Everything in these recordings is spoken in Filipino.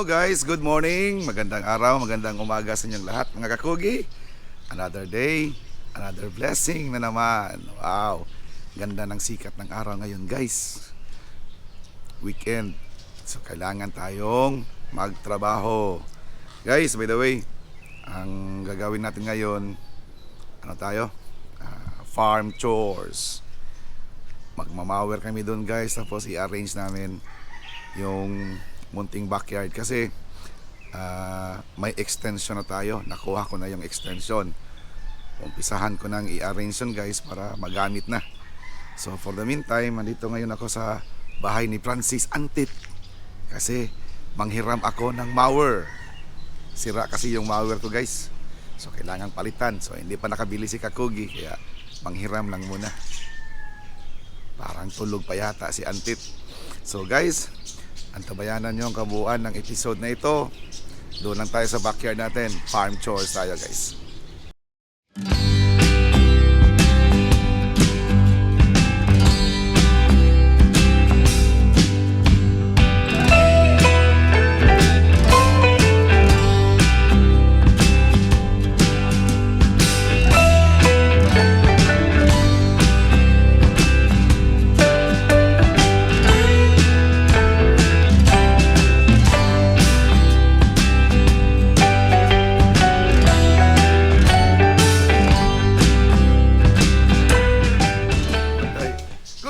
Guys, good morning. Magandang araw, magandang umaga sa inyong lahat mga kakugi. Another day, another blessing na naman. Wow, ganda ng sikat ng araw ngayon guys. Weekend. So kailangan tayong magtrabaho. Guys, by the way, ang gagawin natin ngayon, ano tayo? Ah, farm chores. Magmamawer kami doon guys, tapos i-arrange namin yung munting backyard kasi ah, may extension na tayo. Nakuha ko na yung extension. Umpisahan ko nang i-arrange yun guys para magamit na. So for the meantime, andito ngayon ako sa bahay ni Francis Antit kasi manghiram ako ng mower. Sira kasi yung mower ko guys. So kailangan palitan. So hindi pa nakabili si Kakugi kaya manghiram lang muna. Parang tulog pa yata si Antit. So guys, antabayanan nyo ang kabuuan ng episode na ito. Doon lang tayo sa backyard natin. Farm chores tayo guys.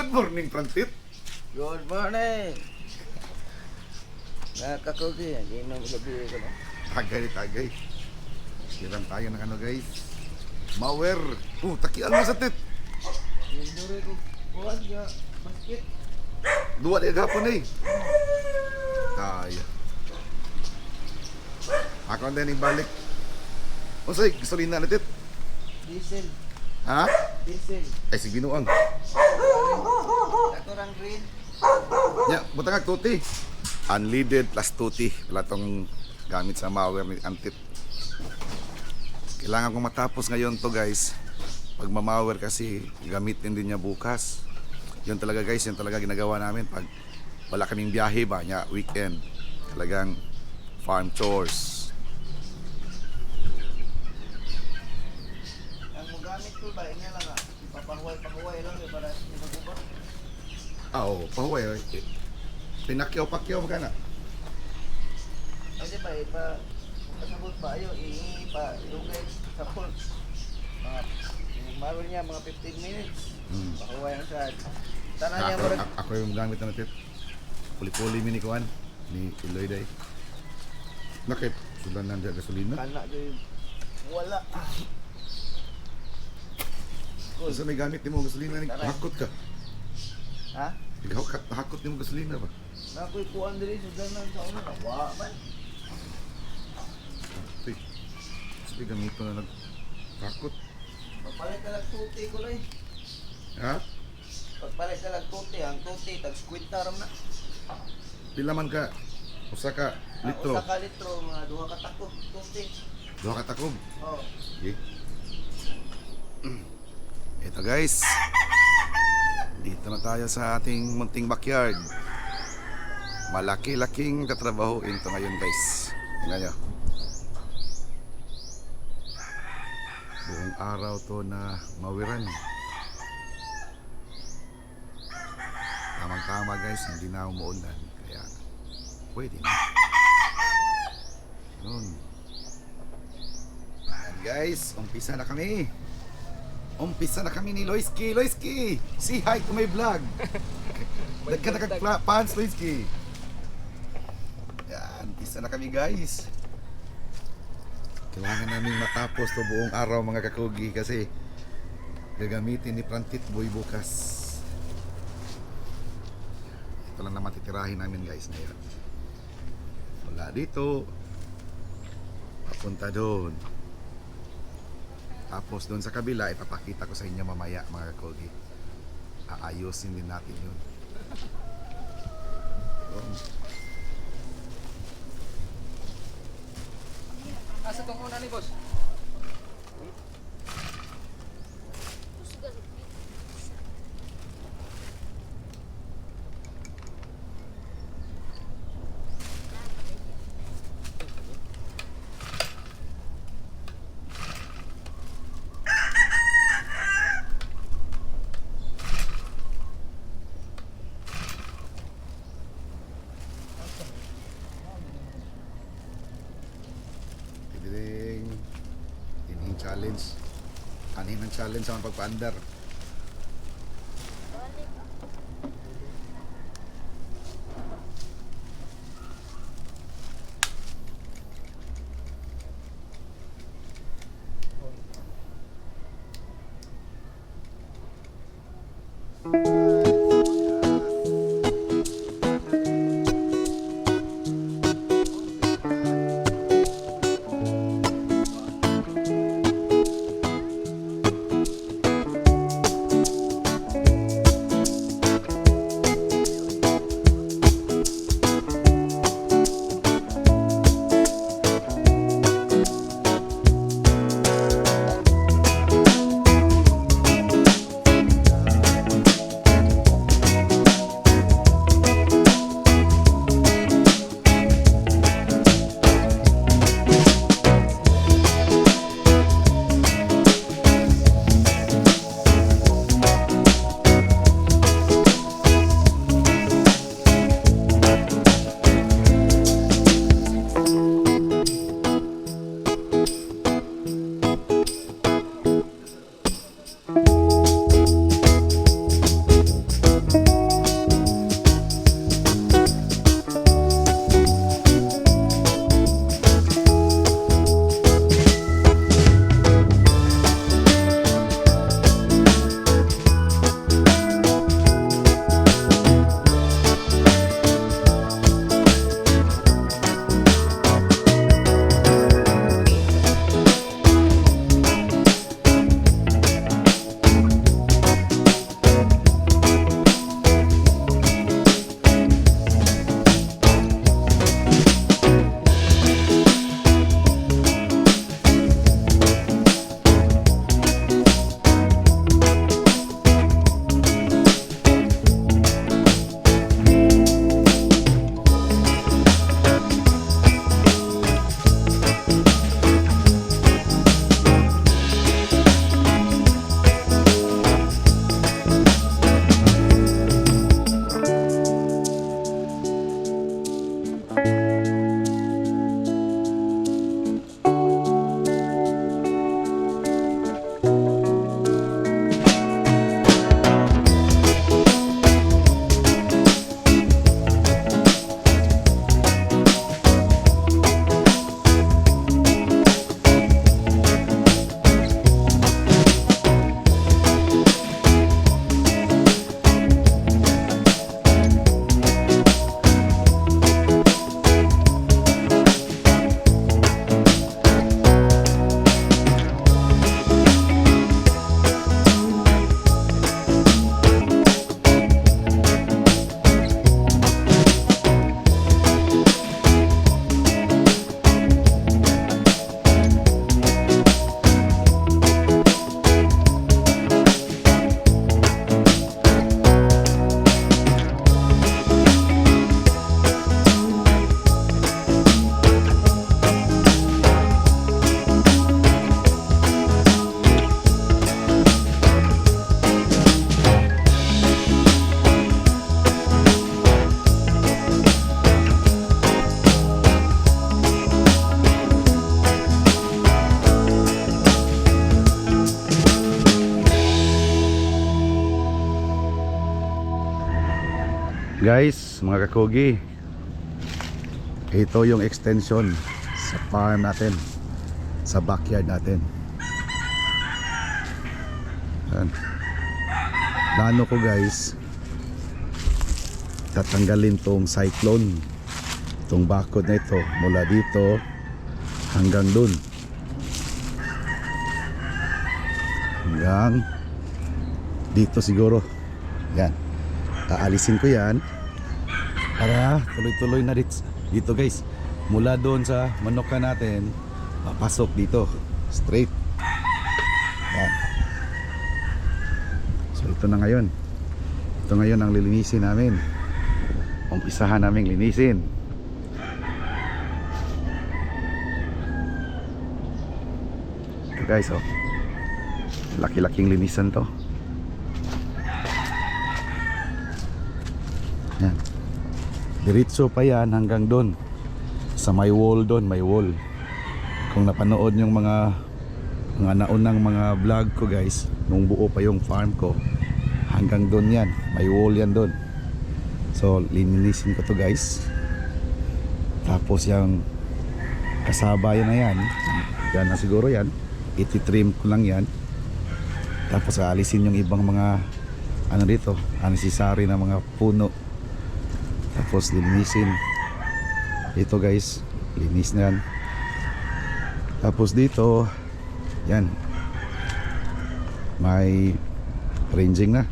Good morning, Frantit. Good morning! Nakakakugi, hindi mo gabi ko na. Tagay, tagay. Siram tayo ng ano guys. Mower. Oh, takian mo sa tit. Yung dure ko, buwan niya, basket. Dua dia gapon eh. Kaya. Ako ang din balik. O say, gasolina na tit. Diesel, Ha? diesel. Ay, si Binuang. Ako rang green. Ya, butang ang tuti. Unleaded plus tuti. Wala tong gamit sa mower ni Antit. Kailangan kong matapos ngayon to guys. Pag mamawer kasi gamitin din niya bukas. Yun talaga guys, yun talaga ginagawa namin pag wala kaming biyahe ba niya weekend. Talagang farm chores. Ang ko ba, niya lang ah. Papahuway-pahuway lang eh, para hindi magubot. Ah, oo, pahuway. eh. Pinakyaw-pakyaw ka na. Di ba, ipa, pasabot ba ayo, iingi pa, ilugay sa pool. Mga, maro niya, mga 15 minutes. Hmm. Pahuway ang sa Tanan niya Ako, mo ako, ako yung gamit na natin. Puli-puli mini kuan ni Iloy day. Nakit, sudan nandiyan gasolina. Kana dyan, wala. Kung sa may gamit ni mo gasolina, ni hakot ka. Ha? Ikaw kat hakot ni mo gasolina ba? Nakoy kuan diri sa danan sa una na wa man. Uy, sige gamito na nag hakot. Pagpalit ka lang tuti ko lang. Ha? Pagpalit ka lang tuti, ang tuti tag squid ram na. Pila man ka? Usa ka Ang litro. Usa ka litro mga duha ka takot tuti. Duha ka takob. Oh. Okay. Ito guys. Dito na tayo sa ating munting backyard. Malaki-laking katrabahoin to ngayon guys. Tingnan nyo. Buong araw to na mawiran. Tamang-tama guys, hindi na umuulan. Kaya pwede na. Yun. Guys, umpisa na kami. Umpisa na kami ni Loiski. Loiski, say hi to my vlog. Nagka nakag-pants, Loiski. Yan, umpisa na kami guys. Kailangan namin matapos to buong araw mga kakugi kasi gagamitin ni Prantit Boy bukas. Ito lang naman titirahin namin guys ngayon. Wala dito. Papunta doon. Tapos doon sa kabila, ipapakita ko sa inyo mamaya mga kakogi. Aayusin din natin yun. Yun. Asa tong una ni boss? pwedeng inhing challenge. Kaninang challenge sa pagpa-under. Guys, mga kakugi, ito yung extension sa farm natin, sa backyard natin. Yan. Plano ko guys, tatanggalin tong cyclone, itong bakod na ito, mula dito hanggang dun. Hanggang dito siguro. Yan. Aalisin ko yan para tuloy-tuloy na dito, dito guys. Mula doon sa manuka natin, papasok dito. Straight. Yan. So ito na ngayon. Ito ngayon ang lilinisin namin. Umpisahan namin linisin. Ito guys oh. Laki-laking linisan to. Diretso pa yan hanggang doon. Sa may wall doon, may wall. Kung napanood yung mga mga naunang mga vlog ko guys nung buo pa yung farm ko hanggang doon yan. May wall yan doon. So linilisin ko to guys. Tapos yung kasabayan na yan yan na siguro yan ititrim ko lang yan. Tapos aalisin yung ibang mga ano dito unnecessary na mga puno tapos linisin. Ito guys. Linis na yan. Tapos dito yan. May ranging na.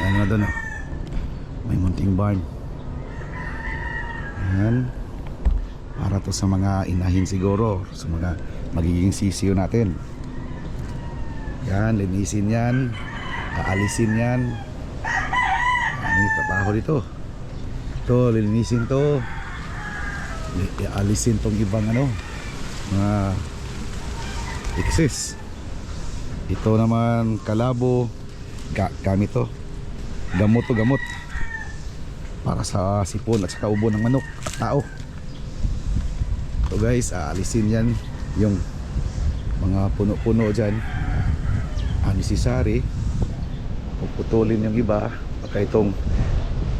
Yan, na doon oh. may munting barn. Yan para to sa mga inahin siguro. Sa mga magiging sisiyo natin. Yan. Linisin yan aalisin yan. Ano yung trabaho dito ito lilinisin to. I- aalisin tong ibang ano mga excess. Ito naman kalabo. Ga gamit to. Gamot to gamot. Para sa sipon at saka ubo ng manok at tao. So guys aalisin yan. Yung mga puno-puno dyan. Unnecessary puputulin yung iba. Baka itong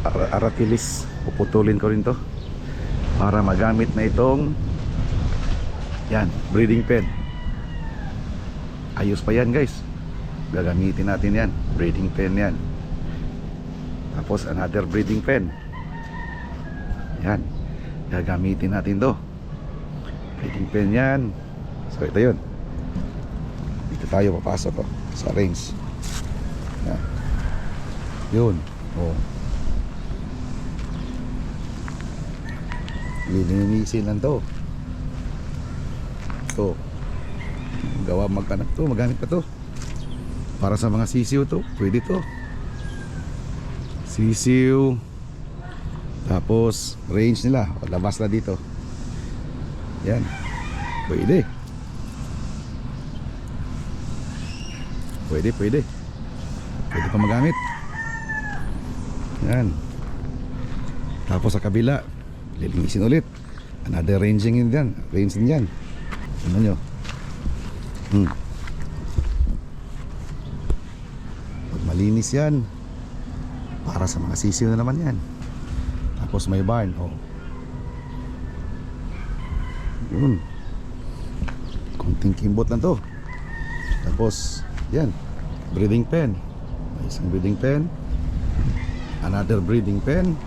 ar- aratilis puputulin ko rin to para magamit na itong yan breeding pen. Ayos pa yan guys. Gagamitin natin yan. Breeding pen yan. Tapos another breeding pen. Yan. Gagamitin natin to. Breeding pen yan. So ito yun. Dito tayo papasok oh, sa range yun. Oh lilinisin lang to. To. Gawa magkanak to magamit pa to. Para sa mga sisiw to pwede to. Sisiw. Tapos range nila. O labas na dito. Yan. Pwede. Pwede pwede. Pwede pa magamit yan. Tapos sa kabila lilinisin ulit. Another ranging din yan range din yan ano nyo? Hmm. pag malinis yan para sa mga sisiw na naman yan. Tapos may barn oh. yun. Konting kimbot lang to. Tapos yan. Breeding pen. May isang breeding pen another breeding pen.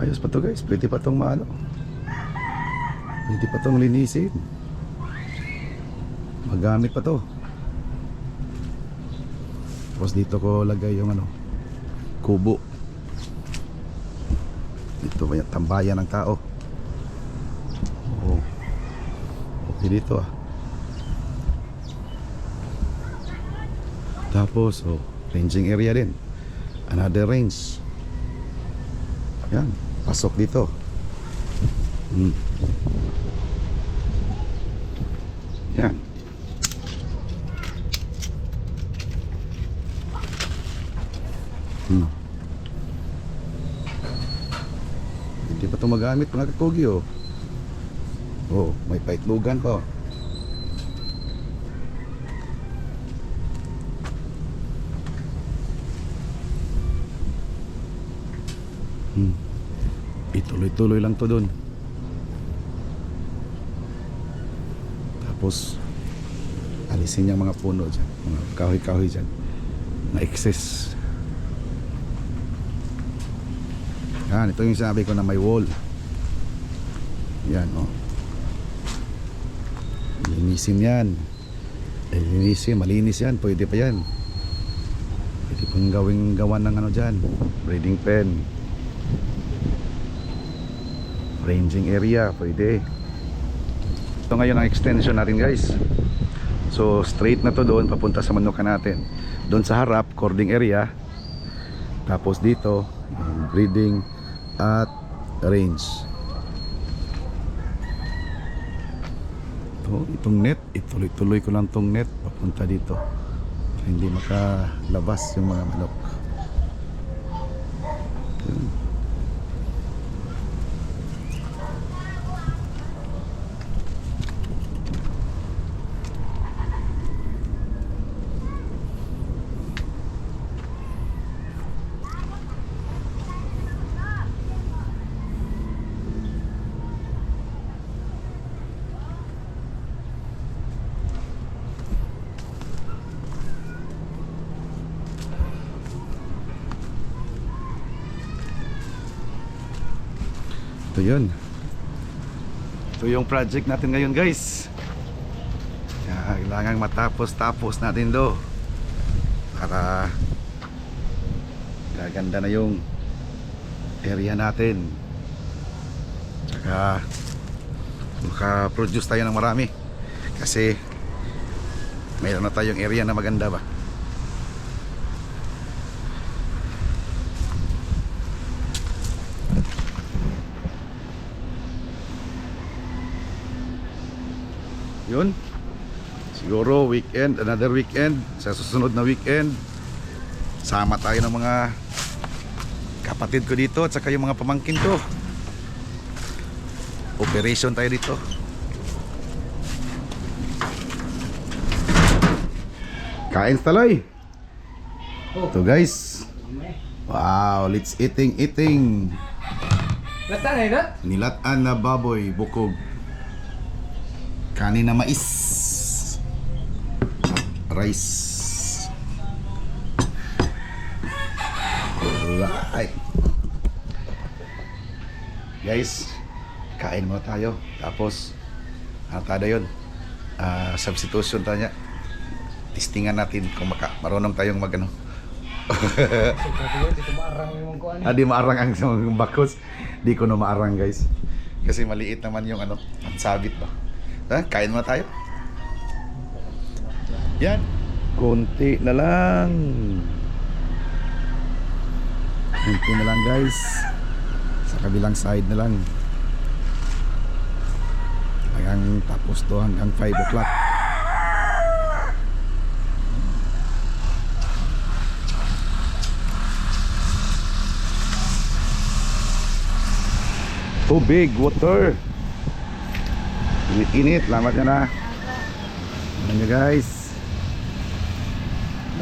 Ayos pa to guys. Pwede pa tong maano. Pwede pa tong linisin. Magamit pa to. Tapos dito ko lagay yung ano kubo. Dito yung tambayan ng tao. Oo okay dito ah tapos oh ranging area din another range yan pasok dito hmm. yan Hmm. Hindi pa ito magamit mga kakugi oh. Oh, may paitlugan pa. oh. Hmm. Ituloy-tuloy lang to doon. Tapos alisin niya mga puno dyan, mga kahoy-kahoy dyan na excess. Yan, ito yung sinabi ko na may wall. Yan, oh. Linisin yan. Eh, linisin, malinis yan. Pwede pa yan. Pwede pang gawing gawan ng ano dyan. Breeding pen. Ranging area, pwede. Ito ngayon ang extension natin guys. So straight na to doon papunta sa manukan natin. Doon sa harap, cording area. Tapos dito, breeding at range. Ito, itong net, ituloy-tuloy ko lang tong net papunta dito. Hindi makalabas yung mga manok. Project natin ngayon guys. Kaya kailangan matapos-tapos natin do. Para gaganda na yung area natin. Tsaka makaproduce tayo ng marami. Kasi mayroon na tayong area na maganda ba. Yun. Siguro weekend, another weekend, sa susunod na weekend, sama tayo ng mga kapatid ko dito at saka yung mga pamangkin ko. Operation tayo dito. Kain taloy. Ito guys. Wow, let's eating eating. Nilataan na baboy, bukog. Kanin na mais. Rice. Alright. Guys, kain muna tayo. Tapos, ano tada yun? Ah, substitution tayo niya. Testingan natin kung maka, marunong tayong mag ano. Ah, di maarang ang bakos. Di ko na maarang guys. Kasi maliit naman yung ano, ang sabit ba. Ha? Kain muna tayo. Yan. Konti na lang. Konti na lang guys. Sa kabilang side na lang. Hanggang tapos to hanggang 5 o'clock. Tubig, water. Init-init, lamat nyo na. Ano guys?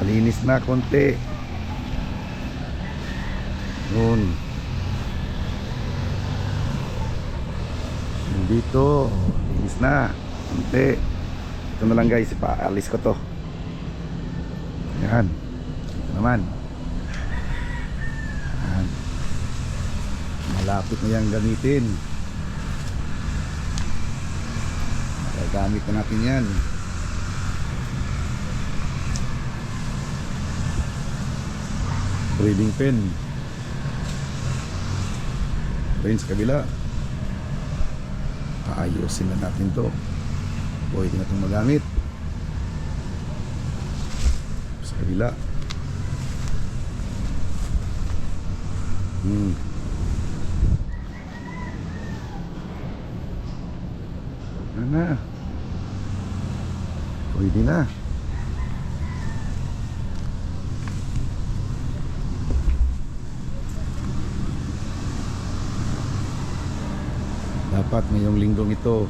Malinis na konti. Yun. Dito, linis na. Konti. Ito na lang guys, ipaalis ko to. Yan. Ito naman. Yan. Malapit na yan gamitin. Gagamit na natin yan. Breeding pen. Yun sa kabila. Aayusin na natin to. Pwede na itong magamit. Sa kabila. Hmm. Ano na? Pwede na. Dapat ngayong linggong ito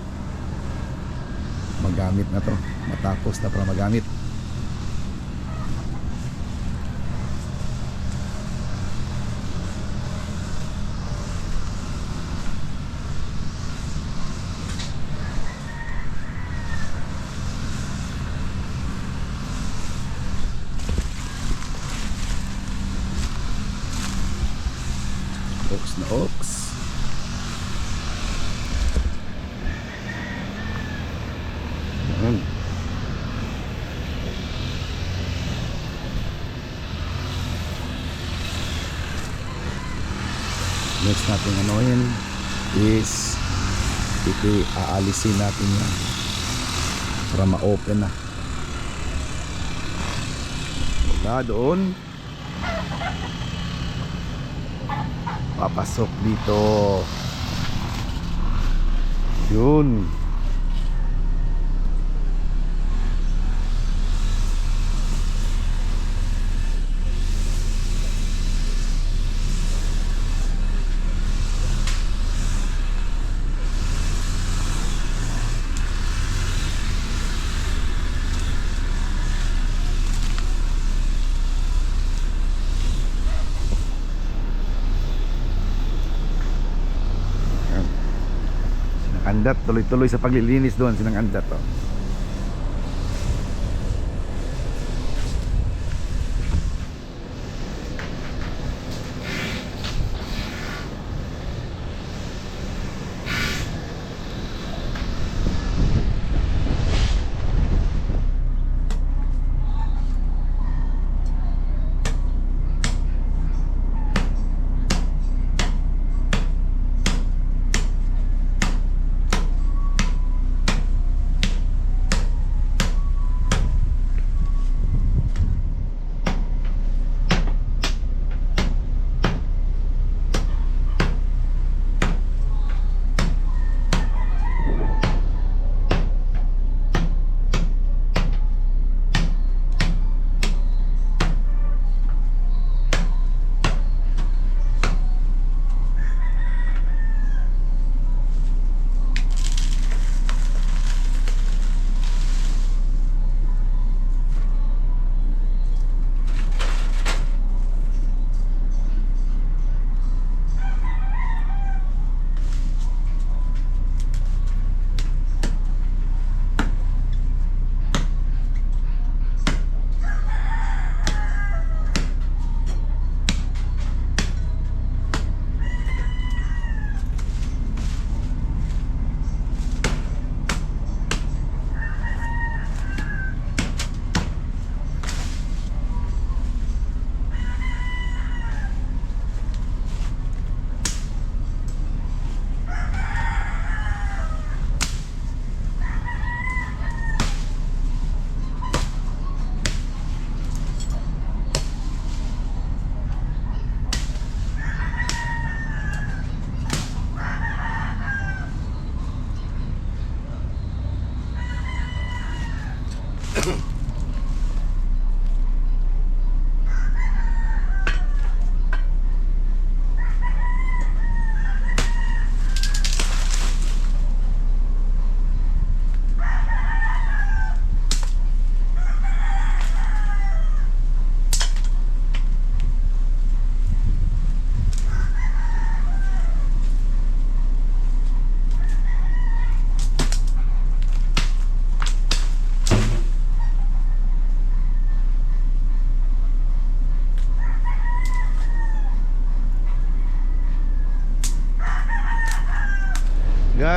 magamit na to. Matapos na para magamit. Ox na ox. Yan. Next natin anuhin is ito aalisin natin yan para ma-open na. Wala doon. Papasok dito. Yun. Andat, tuloy-tuloy sa paglilinis doon, sinang Andat. Oh.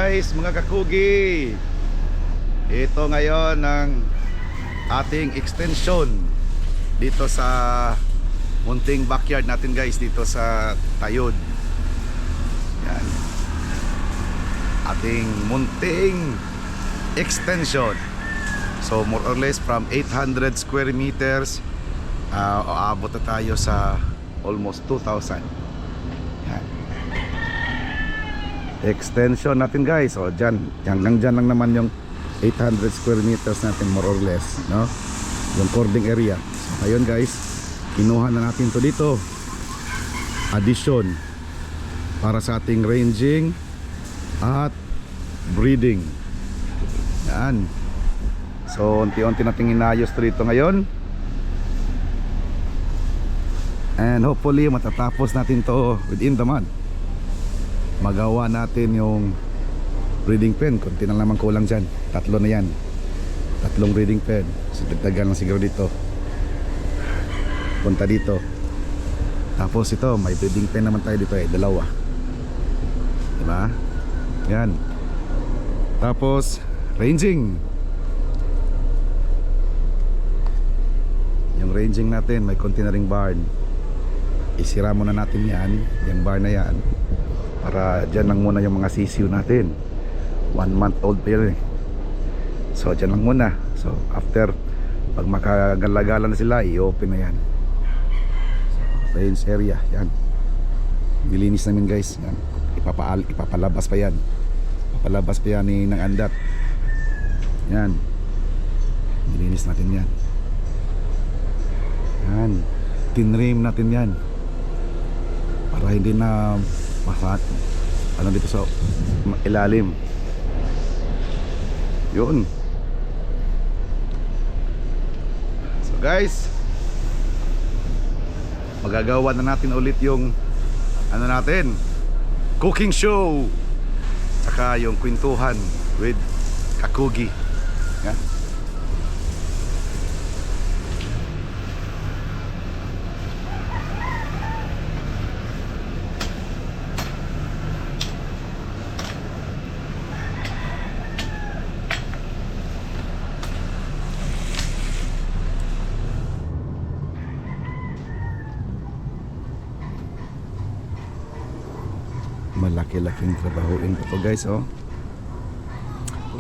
Guys, mga kakugi. Ito ngayon ang ating extension dito sa munting backyard natin guys dito sa Tayod. Yan. Ating munting extension. So more or less from 800 square meters uh, aabot na tayo sa almost 2,000. Yan. Extension natin guys. O dyan, hanggang dyan lang naman yung 800 square meters natin more or less. No? Yung cording area. So ngayon guys, kinuha na natin to dito. Addition para sa ating ranging at breeding. Yan. So, unti-unti nating inayos to dito ngayon. And hopefully, matatapos natin to within the month. Magawa natin yung breeding pen. Kunti na lamang kulang dyan. Tatlo na yan. Tatlong breeding pen. So, dagdagan lang siguro dito. Punta dito. Tapos ito, may breeding pen naman tayo dito eh. Dalawa. Diba? Yan. Tapos, ranging. Yung ranging natin, may konti na ring barn. Isira muna natin yan, yung barn na yan. Para dyan lang muna yung mga sisiw natin. One month old pa yun eh. So, dyan lang muna. So, after, pag makagalagala na sila, i-open na yan. So, range area, yan. Nilinis namin guys, yan. Ipapaal, ipapalabas pa yan. Papalabas pa yan ni ng andat. Yan. Nilinis natin yan. Yan. Tinrim natin yan. Para hindi na masat. Ano dito sa ilalim. Yun. So guys, magagawa na natin ulit yung ano natin, cooking show. Saka yung kwentuhan with Kakugi. Yan. Malaki-laking trabahoin pa to guys oh.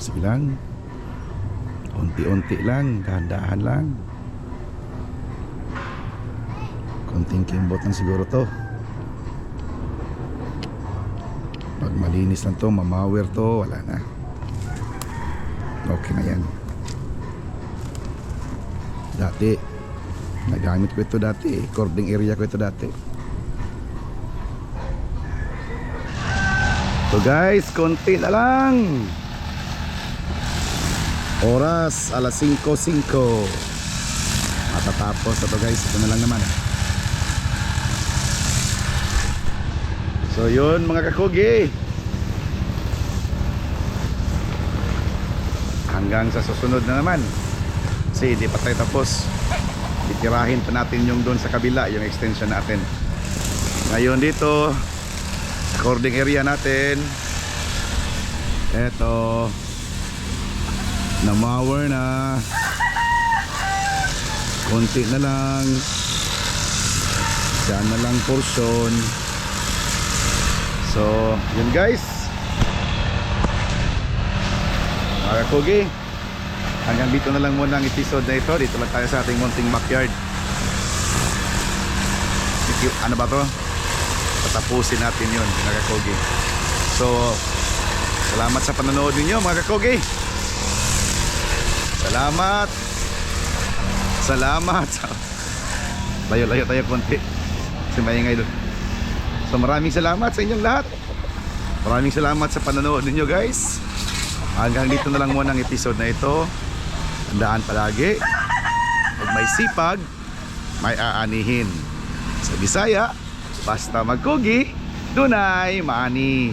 Sige lang. Unti-unti lang dahan-dahan lang. Konting kimbot lang siguro to. Pag malinis lang to mamawer to wala na. Okay na yan. Dati nagamit ko ito dati cording area ko ito dati So guys, konti na lang. Oras, alas 5.05. Matatapos na to guys. Ito na lang naman. So yun mga kakugi. Hanggang sa susunod na naman. Kasi hindi pa tayo tapos. Itirahin pa natin yung doon sa kabila, yung extension natin. Ngayon dito, recording area natin. Eto. Namawer na. Konti na lang. Dyan na lang portion. So yun guys. Mga kugi hanggang dito na lang muna ang episode na ito. Dito lang tayo sa ating munting backyard. Ano ba to tatapusin natin yun mga kakogi. So salamat sa panonood ninyo mga kakogi. Salamat. Salamat. Layo layo tayo konti. Kasi maingay doon. So maraming salamat sa inyong lahat. Maraming salamat sa panonood ninyo guys. Hanggang dito na lang muna ang episode na ito. Tandaan palagi pag may sipag may aanihin. Sa Bisaya Basta magkugi, dunay money.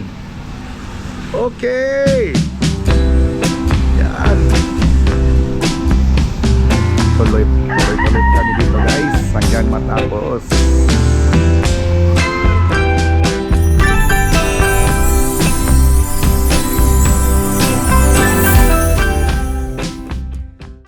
Okay! Yan. Tuloy, tuloy, tuloy kami dito guys. Hanggang matapos.